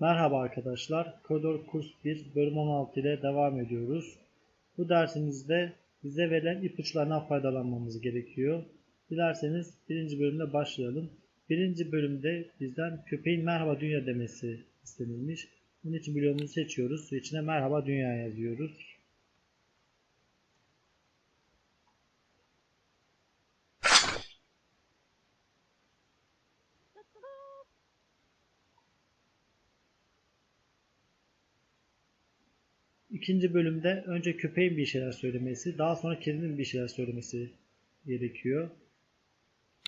Merhaba arkadaşlar. Kodor Kurs 1 bölüm 16 ile devam ediyoruz. Bu dersimizde bize verilen ipuçlarından faydalanmamız gerekiyor. Dilerseniz birinci bölümde başlayalım. Birinci bölümde bizden köpeğin merhaba dünya demesi istenilmiş. Bunun için bloğumuzu seçiyoruz ve içine merhaba dünya yazıyoruz. İkinci bölümde önce köpeğin bir şeyler söylemesi, daha sonra kedinin bir şeyler söylemesi gerekiyor.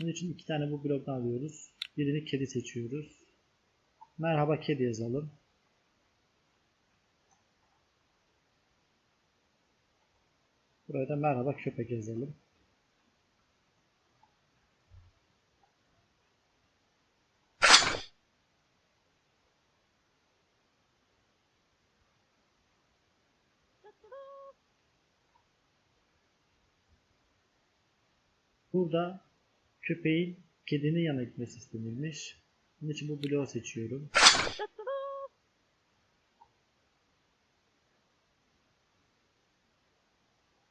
Bunun için iki tane bu bloktan alıyoruz. Birini kedi seçiyoruz. Merhaba kedi yazalım. Buraya da merhaba köpek yazalım. Burada köpeğin kedinin yanına gitmesi istenilmiş. Bunun için bu bloğu seçiyorum.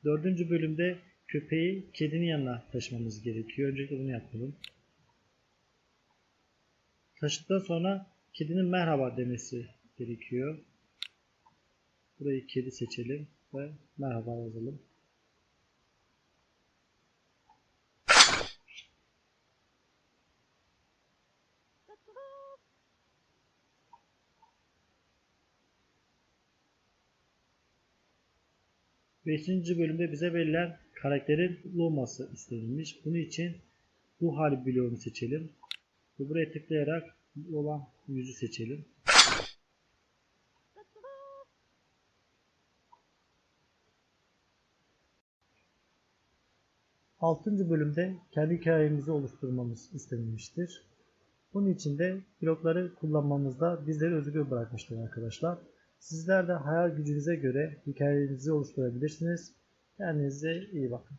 Dördüncü bölümde köpeği kedinin yanına taşımamız gerekiyor. Öncelikle bunu yapalım. Taşıdıktan sonra kedinin merhaba demesi gerekiyor. Burayı kedi seçelim ve merhaba yazalım. Beşinci bölümde bize verilen karakterin olması istenilmiş. Bunun için bu hal bloğunu seçelim. Ve buraya tıklayarak olan yüzü seçelim. Altıncı bölümde kendi hikayemizi oluşturmamız istenilmiştir. Bunun için de blokları kullanmamızda bizleri özgür bırakmıştır arkadaşlar. Sizler de hayal gücünüze göre hikayenizi oluşturabilirsiniz. Kendinize iyi bakın.